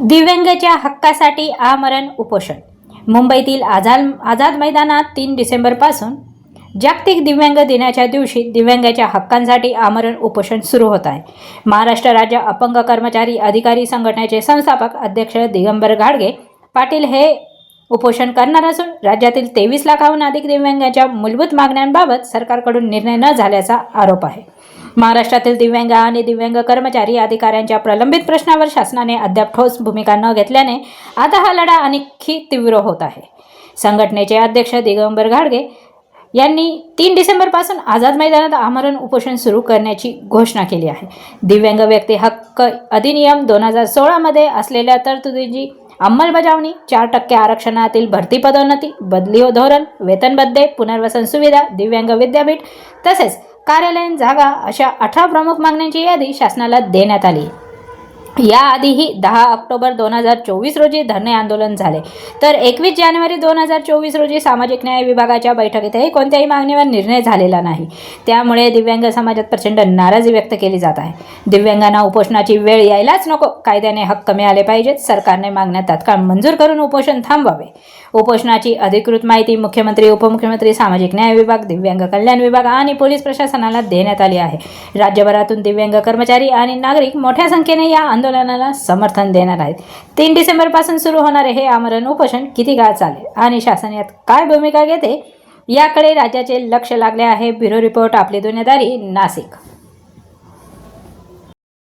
दिव्यांगाच्या हक्कासाठी आमरण उपोषण. मुंबईतील आझाद आझाद मैदानात तीन डिसेंबरपासून जागतिक दिव्यांग दिनाच्या दिवशी दिव्यांगाच्या हक्कांसाठी आमरण उपोषण सुरू होत आहे. महाराष्ट्र राज्य अपंग कर्मचारी अधिकारी संघटनेचे संस्थापक अध्यक्ष दिगंबर घाडगे पाटील हे उपोषण करणार असून राज्यातील तेवीस लाखाहून अधिक दिव्यांगाच्या मूलभूत मागण्यांबाबत सरकारकडून निर्णय न झाल्याचा आरोप आहे. महाराष्ट्रातील दिव्यांग आणि दिव्यांग कर्मचारी अधिकाऱ्यांच्या प्रलंबित प्रश्नावर शासनाने अद्याप ठोस भूमिका न घेतल्याने आता हा लढा आणखी तीव्र होत आहे. संघटनेचे अध्यक्ष दिगंबर घाडगे यांनी तीन डिसेंबरपासून आझाद मैदानात आमरण उपोषण सुरू करण्याची घोषणा केली आहे. दिव्यांग व्यक्ती हक्क अधिनियम दोन हजार सोळामध्ये असलेल्या तरतुदींची अंमलबजावणी चार टक्के आरक्षणातील भरती पदोन्नती बदली व धोरण वेतन पुनर्वसन सुविधा दिव्यांग विद्यापीठ तसेच कार्यालयीन जागा अशा अठरा प्रमुख मागण्यांची यादी शासनाला देण्यात आली. याआधीही दहा ऑक्टोबर दोन हजार चोवीस रोजी धरणे आंदोलन झाले. तर एकवीस जानेवारी दोन हजार चोवीस रोजी सामाजिक न्याय विभागाच्या बैठकीतही कोणत्याही मागणीवर निर्णय झालेला नाही. त्यामुळे दिव्यांग समाजात प्रचंड नाराजी व्यक्त केली जात आहे. दिव्यांगांना उपोषणाची वेळ यायलाच नको. कायद्याने हक्क मिळाले पाहिजेत. सरकारने मागण्या तात्काळ मंजूर करून उपोषण थांबवावे. उपोषणाची अधिकृत माहिती मुख्यमंत्री उपमुख्यमंत्री सामाजिक न्याय विभाग दिव्यांग कल्याण विभाग आणि पोलीस प्रशासनाला देण्यात आली आहे. राज्यभरातून दिव्यांग कर्मचारी आणि नागरिक मोठ्या संख्येने या आंदोलन आंदोलनाला समर्थन देणार आहेत. तीन डिसेंबरपासून सुरू होणारे हे आमरण उपोषण. किती काळ चालेल? आणि शासन यात काय भूमिका घेते? याकडे राज्याचे लक्ष लागले आहे. ब्युरो रिपोर्ट आपली दुनियादारी नाशिक.